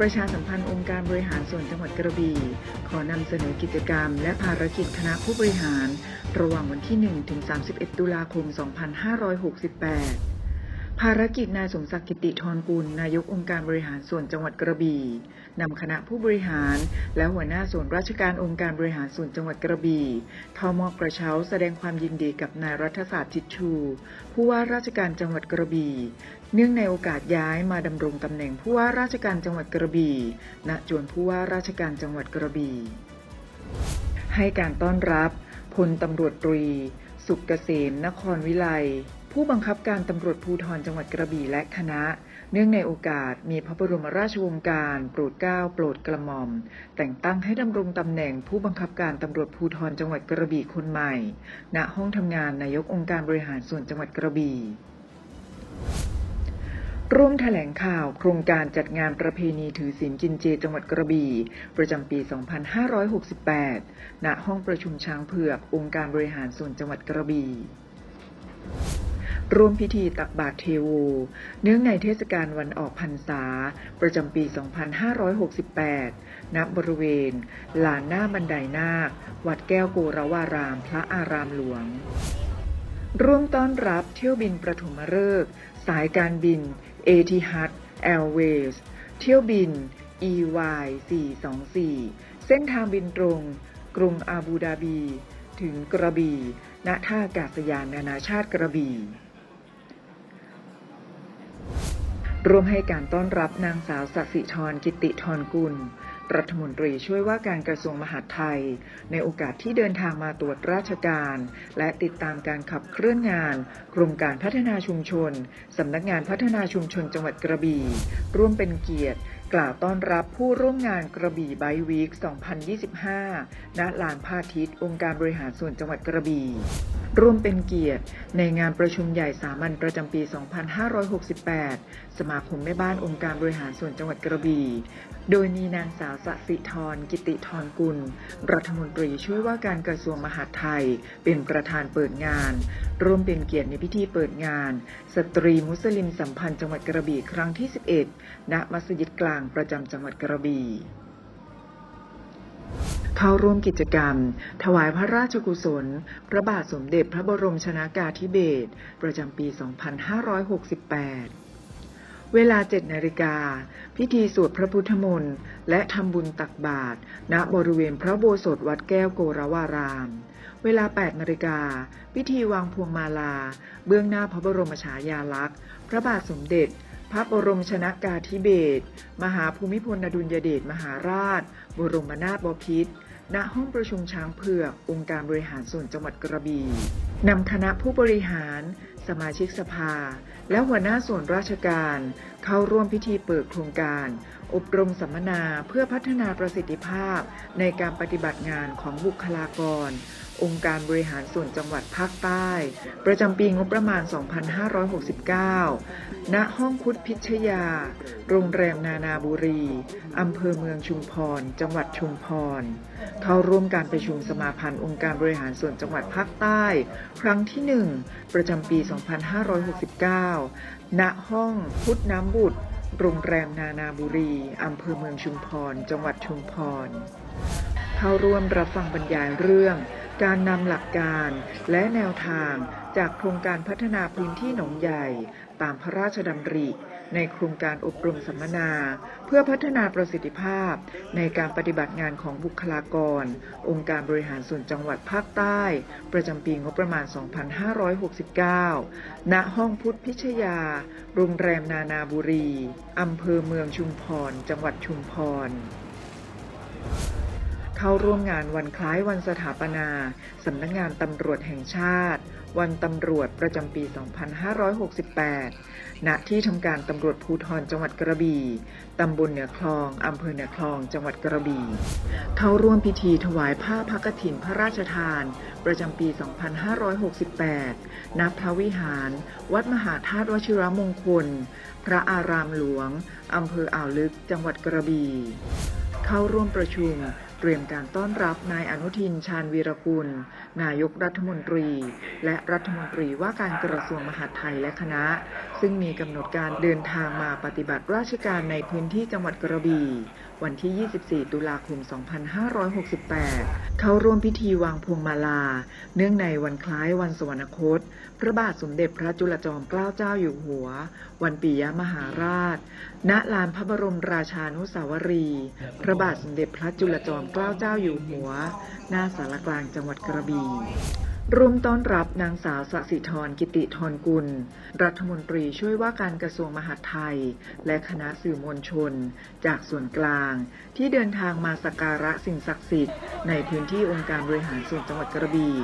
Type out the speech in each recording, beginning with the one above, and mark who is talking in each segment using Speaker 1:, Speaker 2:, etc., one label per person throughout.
Speaker 1: ประชาสัมพันธ์องค์การบริหารส่วนจังหวัดกระบี่ขอนำเสนอกิจกรรม และภารกิจคณะผู้บริหาร ระหว่างวันที่ 1 ถึง 31 ตุลาคม 2568 ภารกิจนายสมศักดิ์กิติธรกุลนายกองค์การบริหารส่วนจังหวัดกระบี่นำคณะผู้บริหาร และหัวหน้าส่วนราชการองค์การบริหารส่วนจังหวัดกระบี่เข้ามอบกระเช้าแสดงความยินดีกับนายรัฐศาสตร์ทิชชู ผู้ว่าราชการจังหวัดกระบี่ เนื่องในโอกาสย้ายมาดำรงตำแหน่งผู้ว่าราชการจังหวัดกระบี่ ณ จวนผู้ว่าราชการจังหวัดกระบี่ ให้การต้อนรับพลตำรวจตรี สุกเกษม นครวิไล ผู้บังคับการตำรวจภูธรจังหวัดกระบี่และคณะ เนื่องในโอกาสมีพระบรมราชโองการโปรดเกล้าโปรดกระหม่อม แต่งตั้งให้ดำรงตำแหน่งผู้บังคับการตำรวจภูธรจังหวัดกระบี่คนใหม่ ณ ห้องทำงานนายกองค์การบริหารส่วนจังหวัดกระบี่ ร่วมแถลงข่าวโครงการจัดงานประเพณีถือศีลกินเจจังหวัดกระบี่ ประจำปี 2568 ณ ห้องประชุมช้างเผือก องค์การบริหารส่วนจังหวัดกระบี่ร่วมพิธีตักบาตรเทโว เนื่องในเทศกาลวันออกพรรษา ประจำปี 2568 ณ บริเวณ ลานหน้าบันไดนาค วัดแก้วโกรวาราม พระอารามหลวง ร่วมต้อนรับเที่ยวบินประถมฤกษ์สายการบิน เอทิฮัดแอร์เวย์เที่ยวบิน EY 424 เส้นทางบินตรง กรุงอาบูดาบี ถึงกระบี่ ณ ท่าอากาศยานนานาชาติกระบี่ ร่วมให้การต้อนรับนางสาวสัสิธรกิติธรกุล รัฐมนตรีช่วยว่าการกระทรวงมหาดไทย ในโอกาสที่เดินทางมาตรวจราชการ และติดตามการขับเคลื่อนงานโครงการพัฒนาชุมชน สำนักงานพัฒนาชุมชนจังหวัดกระบี่ ร่วมเป็นเกียรติ กล่าวต้อนรับผู้ร่วมงานกระบี่ไบวีค 2025 ณ ลานพาทิต องค์การบริหารส่วนจังหวัดกระบี่ร่วมเป็นเกียรติ ในงานประชุมใหญ่สามัญประจำปี 2568 สมาคมแม่บ้านองค์การบริหารส่วนจังหวัดกระบี่ โดยมีนางสาวสสิธรกิติธรกุล รัฐมนตรีช่วยว่าการกระทรวงมหาดไทย เป็นประธานเปิดงาน ร่วมเป็นเกียรติในพิธีเปิดงาน สตรีมุสลิมสัมพันธ์จังหวัดกระบี่ครั้งที่ 11 ณ มัสยิดกลางประจำจังหวัดกระบี่เข้าร่วมกิจกรรม ถวายพระราชกุศล พระบาทสมเด็จพระบรมชนากาธิเบศรประจำปี 2568 เวลา7นาฬิกา พิธีสวดพระพุทธมนต์ และทำบุญตักบาตรณบริเวณพระโบสถวัดแก้วโกรวาราม เวลา 8นาฬิกา พิธีวางพวงมาลา เบื้องหน้าพระบรมฉายาลักษณ์ พระบาทสมเด็จ พระบรมชนากาธิเบศร มหาภูมิพลอดุลยเดชมหาราช บรมนาถบพิตรณห้องประชุมช้างเผือก องค์การบริหารส่วนจังหวัดกระบี่นำคณะผู้บริหาร สมาชิกสภา และหัวหน้าส่วนราชการเข้าร่วมพิธีเปิดโครงการ อบรมสัมมนาเพื่อพัฒนาประสิทธิภาพในการปฏิบัติงานของบุคลากร องค์การบริหารส่วนจังหวัดภาคใต้ ประจำปีงบประมาณ 2569 ณ ห้องคุดพิชยา โรงแรมนานาบุรี อำเภอเมืองชุมพร จังหวัดชุมพร เข้าร่วมการประชุมสมาพันธ์องค์การบริหารส่วนจังหวัดภาคใต้ ครั้งที่ 1 ประจำปี 2569 ณ ห้องพุทธน้ำบุตร โรงแรมนานาบุรีอำเภอเมืองชุมพร จังหวัดชุมพร เข้าร่วมรับฟังบรรยายเรื่อง การนำหลักการและแนวทางจากโครงการพัฒนาพื้นที่หนองใหญ่ ตามพระราชดำริ ในโครงการอบรมสัมมนา เพื่อพัฒนาประสิทธิภาพ ในการปฏิบัติงานของบุคลากร องค์การบริหารส่วนจังหวัดภาคใต้ ประจำปีงบประมาณ 2569 ณ ห้องพุทธพิชยา โรงแรมนานาบุรี อำเภอเมืองชุมพร จังหวัดชุมพรเข้าร่วมงานวันคล้ายวันสถาปนา สำนักงานตำรวจแห่งชาติ วันตำรวจประจำปี 2568 ณ ที่ทำการตำรวจภูธรจังหวัดกระบี่ ตำบลเหนือคลอง อำเภอเหนือคลอง จังหวัดกระบี่ เข้าร่วมพิธีถวายผ้าพักกฐินพระราชทาน ประจำปี 2568 ณ พระวิหาร วัดมหาธาตุวชิรมงคล พระอารามหลวง อำเภออ่าวลึก จังหวัดกระบี่ เข้าร่วมประชุม เตรียมการต้อนรับนายอนุทินชาญวีรกุล นายกรัฐมนตรี และรัฐมนตรีว่าการกระทรวงมหาดไทยและคณะ ซึ่งมีกำหนดการเดินทางมาปฏิบัติราชการในพื้นที่จังหวัดกระบี่ วันที่ 24 ตุลาคม 2568 เข้าร่วมพิธีวางพวงมาลา เนื่องในวันคล้ายวันสวรรคต พระบาทสมเด็จพระจุลจอมเกล้าเจ้าอยู่หัว วันปิยมหาราช ณ ลานพระบรมราชานุสาวรี พระบาทสมเด็จพระจุลจอมเกล้าเจ้าอยู่หัว หน้าสารกลางจังหวัดกระบี่ร่วมต้อนรับนางสาวสสิธรกิติธรกุล รัฐมนตรีช่วยว่าการกระทรวงมหาดไทย และคณะสื่อมวลชน จากส่วนกลาง ที่เดินทางมาสักการะสิ่งศักดิ์สิทธิ์ในพื้นที่องค์การบริหารส่วนจังหวัดกระบี่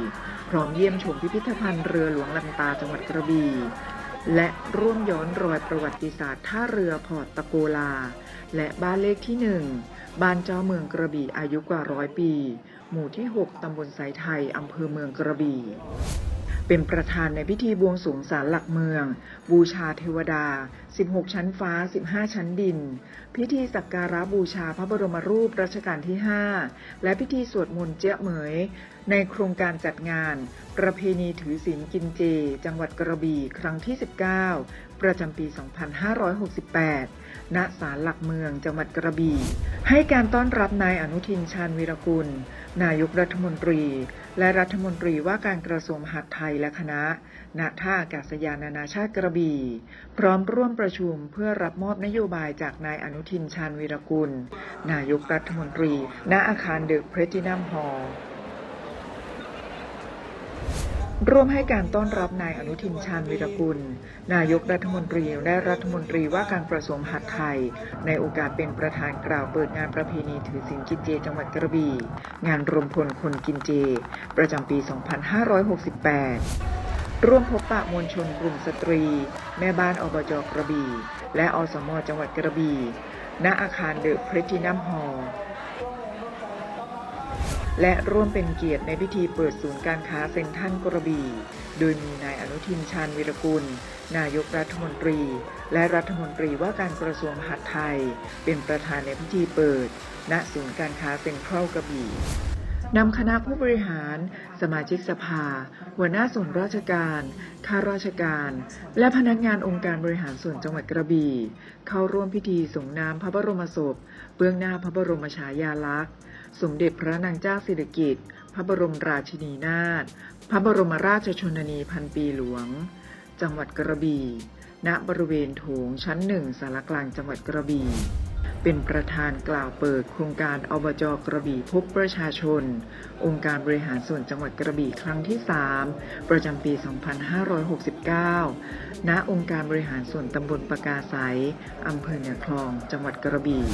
Speaker 1: พร้อมเยี่ยมชมพิพิธภัณฑ์เรือหลวงลำตาจังหวัดกระบี่ และร่วมย้อนรอยประวัติศาสตร์ท่าเรือพอร์ตตะโกลา และบ้านเลขที่หนึ่งบ้านเจ้าเมืองกระบี่อายุกว่าร้อยปี หมู่ที่ 6 ตำบลไสไทย อำเภอเมืองกระบี่ เป็นประธานในพิธีบวงสรวงศาลหลักเมือง บูชาเทวดา 16 ชั้นฟ้า 15 ชั้นดิน พิธีสักการะบูชาพระบรมรูปรัชกาลที่ 5 และพิธีสวดมนต์เจ๊ยะเหมย ในโครงการจัดงาน ประเพณีถือศีลกินเจ จังหวัดกระบี่ครั้งที่ 19 ประจำปี 2568 ณ ศาลหลักเมืองจังหวัดกระบี่ ให้การต้อนรับนายอนุทินชาญวีรกุล นายกรัฐมนตรี และรัฐมนตรีว่าการกระทรวงมหาดไทยและคณะ ณ ท่าอากาศยานนานาชาติกระบี่ พร้อมร่วมประชุมเพื่อรับมอบนโยบายจากนายอนุทินชาญวีรกุล นายกรัฐมนตรี ณ อาคารเดอะเพรตินัมฮอลล์ ร่วมให้การต้อนรับนายอนุทินชาญวีรกุล นายกรัฐมนตรีและรัฐมนตรีว่าการกระทรวงมหาดไทย ในโอกาสเป็นประธานกล่าวเปิดงานประเพณีถือศีลกินเจ จังหวัดกระบี่ งานรวมพลคนกินเจ ประจำปี 2568 ร่วมพบปะมวลชนกลุ่มสตรี แม่บ้านอบจกระบี่ และอสมจังหวัดกระบี่ ณอาคารเดอะพรตินัมฮอลล์ และร่วมเป็นเกียรติในพิธีเปิดศูนย์การค้าเซ็นทรัลกระบี่ โดยมีนายอนุทินชาญวีรกุล นายกรัฐมนตรี และรัฐมนตรีว่าการกระทรวงมหาดไทย เป็นประธานในพิธีเปิด ณศูนย์การค้าเซ็นทรัลกระบี่นำคณะผู้บริหาร สมาชิกสภา หัวหน้าส่วนราชการ ข้าราชการ และพนักงานองค์การบริหารส่วนจังหวัดกระบี่ เข้าร่วมพิธีส่งน้ำพระบรมศพ เบื้องหน้าพระบรมฉายาลักษณ์ สมเด็จพระนางเจ้าสิริกิติ์ พระบรมราชินีนาถ พระบรมราชชนนีพันปีหลวง จังหวัดกระบี่ ณ บริเวณโถงชั้นหนึ่งสารกลางจังหวัดกระบี่ เป็นประธานกล่าวเปิดโครงการอบจกระบี่พบประชาชน องค์การบริหารส่วนจังหวัดกระบี่ครั้งที่ 3 ประจำปี 2569 ณ องค์การบริหารส่วนตำบลปากาไสยอำเภอเหนือคลอง จังหวัดกระบี่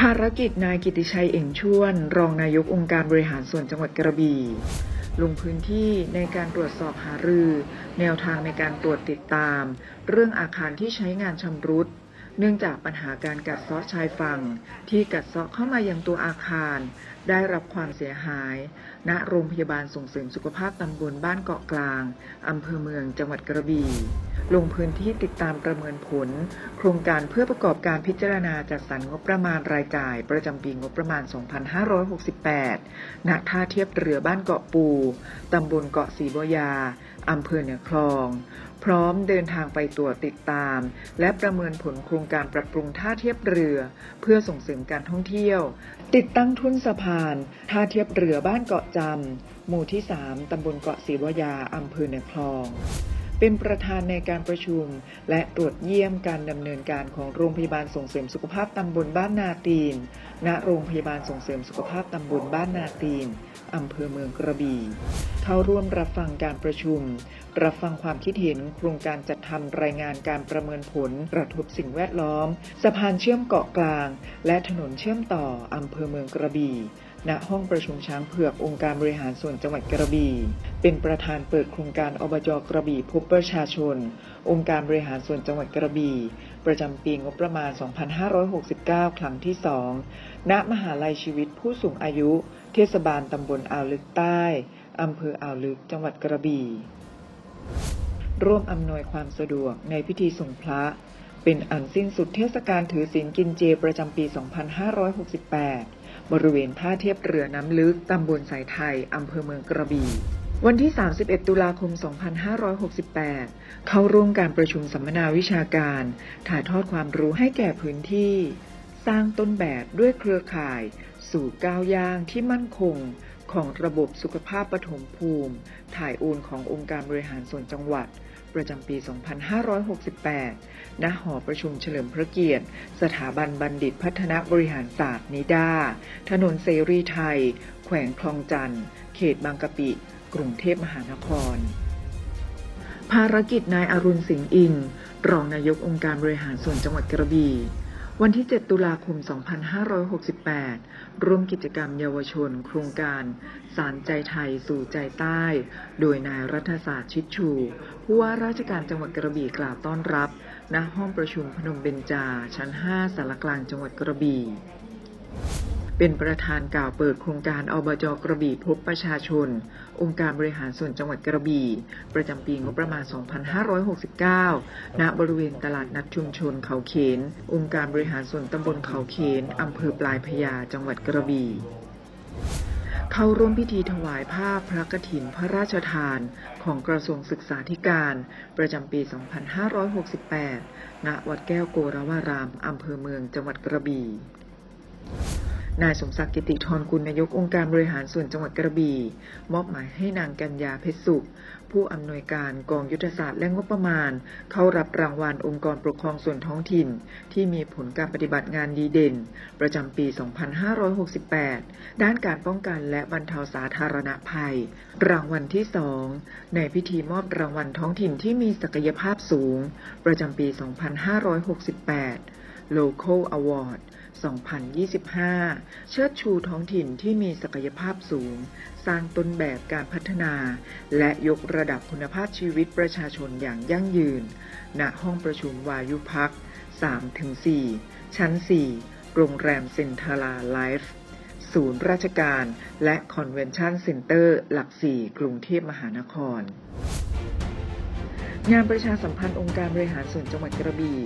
Speaker 1: ภารกิจนายกิติชัยเอ่งชวน รองนายกองค์การบริหารส่วนจังหวัดกระบี่ลงพื้นที่ในการตรวจสอบหารือ แนวทางในการตรวจติดตาม เรื่องอาคารที่ใช้งานชำรุด เนื่องจากปัญหาการกัดเซาะชายฝั่งที่กัดเซาะเข้ามายังตัวอาคาร ได้รับความเสียหาย ณโรงพยาบาลส่งเสริมสุขภาพตำบลบ้านเกาะกลางอำเภอเมืองจังหวัดกระบี่ ลงพื้นที่ติดตามประเมินผล โครงการเพื่อประกอบการพิจารณาจัดสรรงบประมาณรายจ่าย ประจำปีงบประมาณ 2568 ณ ท่าเทียบเรือบ้านเกาะปูตำบลเกาะสีบยาอำเภอเหนือคลอง พร้อมเดินทางไปตรวจติดตาม และประเมินผลโครงการปรับปรุงท่าเทียบเรือ เพื่อส่งเสริมการท่องเที่ยว ติดตั้งทุ่นสะพานท่าเทียบเรือบ้านเกาะจำหมู่ที่ 3 ตำบลเกาะสีวยา อำเภอเหนือคลอง เป็นประธานในการประชุม และตรวจเยี่ยมการดำเนินการของโรงพยาบาลส่งเสริมสุขภาพตำบลบ้านนาตีน ณ โรงพยาบาลส่งเสริมสุขภาพตำบลบ้านนาตีนอำเภอเมืองกระบี่ เข้าร่วมรับฟังการประชุม รับฟังความคิดเห็นโครงการจัดทำรายงานการประเมินผลกระทบสิ่งแวดล้อม สะพานเชื่อมเกาะกลาง และถนนเชื่อมต่ออำเภอเมืองกระบี่ ณห้องประชุมช้างเผือกองค์การบริหารส่วนจังหวัดกระบี่ เป็นประธานเปิดโครงการอบจกระบี่พบประชาชน องค์การบริหารส่วนจังหวัดกระบี่ ประจำปีงบประมาณ 2569 ครั้งที่ 2 ณ มหาลัยชีวิตผู้สูงอายุ เทศบาลตำบลอ่าวลึกใต้อำเภออ่าวลึกจังหวัดกระบี่ ร่วมอำนวยความสะดวกในพิธีส่งพระ เป็นอันสิ้นสุดเทศกาลถือศีลกินเจประจำปี 2568 บริเวณท่าเทียบเรือน้ำลึกตำบลสายไทยอำเภอเมืองกระบี่ วันที่ 31 ตุลาคม 2568 เข้าร่วมการประชุมสัมมนาวิชาการ ถ่ายทอดความรู้ให้แก่พื้นที่ สร้างต้นแบบด้วยเครือข่าย สู่ก้าวย่างที่มั่นคงของระบบสุขภาพปฐมภูมิ ถ่ายโอนขององค์การบริหารส่วนจังหวัด ประจำปี 2568 ณ หอประชุมเฉลิมพระเกียรติ สถาบันบัณฑิตพัฒนบริหารศาสตร์นิดา ถนนเสรีไทย แขวงคลองจันทร์ เขตบางกะปิ กรุงเทพมหานคร ภารกิจนายอรุณสิงห์อินรองนายกองค์การบริหารส่วนจังหวัดกระบี่ วันที่ 7 ตุลาคม 2568 ร่วมกิจกรรมเยาวชน โครงการ สารใจไทยสู่ใจใต้ โดยนายรัฐศาสตร์ชิดชู ผู้ว่าราชการจังหวัดกระบี่กล่าวต้อนรับณห้องประชุมพนมเบญจา ชั้น 5 สารกลางจังหวัดกระบี่ เป็นประธานกล่าวเปิดโครงการอบจกระบี่พบประชาชน องค์การบริหารส่วนจังหวัดกระบี่ ประจำปีงบประมาณ 2569 ณ บริเวณตลาดนัดชุมชนเขาเขน องค์การบริหารส่วนตำบลเขาเขนอำเภอปลายพญาจังหวัดกระบี่เข้าร่วมพิธีถวายภาพพระกฐินพระราชทานของกระทรวงศึกษาธิการ ประจำปี 2568 ณ วัดแก้วโกรวาราม อำเภอเมืองจังหวัดกระบี่ นายสมศักดิ์กิติธรกุลนายกองค์การบริหารส่วนจังหวัดกระบี่ มอบหมายให้นางกัญญาเพชรสุข ผู้อำนวยการกองยุทธศาสตร์และงบประมาณ เข้ารับรางวัลองค์กรปกครองส่วนท้องถิ่น ที่มีผลการปฏิบัติงานดีเด่น ประจำปี 2568 ด้านการป้องกันและบรรเทาสาธารณภัย รางวัลที่2ในพิธีมอบรางวัลท้องถิ่นที่มีศักยภาพสูง ประจำปี 2568 Local Award 2025 เชิดชูท้องถิ่นที่มีศักยภาพสูง สร้างต้นแบบการพัฒนา และยกระดับคุณภาพชีวิตประชาชนอย่างยั่งยืน ณ ห้องประชุมวายุพัก 3-4 ชั้น 4 โรงแรมเซ็นทราไลฟ์ศูนย์ราชการ และคอนเวนชั่นเซ็นเตอร์ หลัก 4 กรุงเทพมหานคร งานประชาสัมพันธ์องค์การบริหารส่วนจังหวัดกระบี่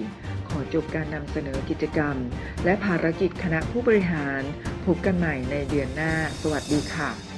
Speaker 1: ขอจบการนำเสนอกิจกรรม และภารกิจคณะผู้บริหาร พบกันใหม่ในเดือนหน้า สวัสดีค่ะ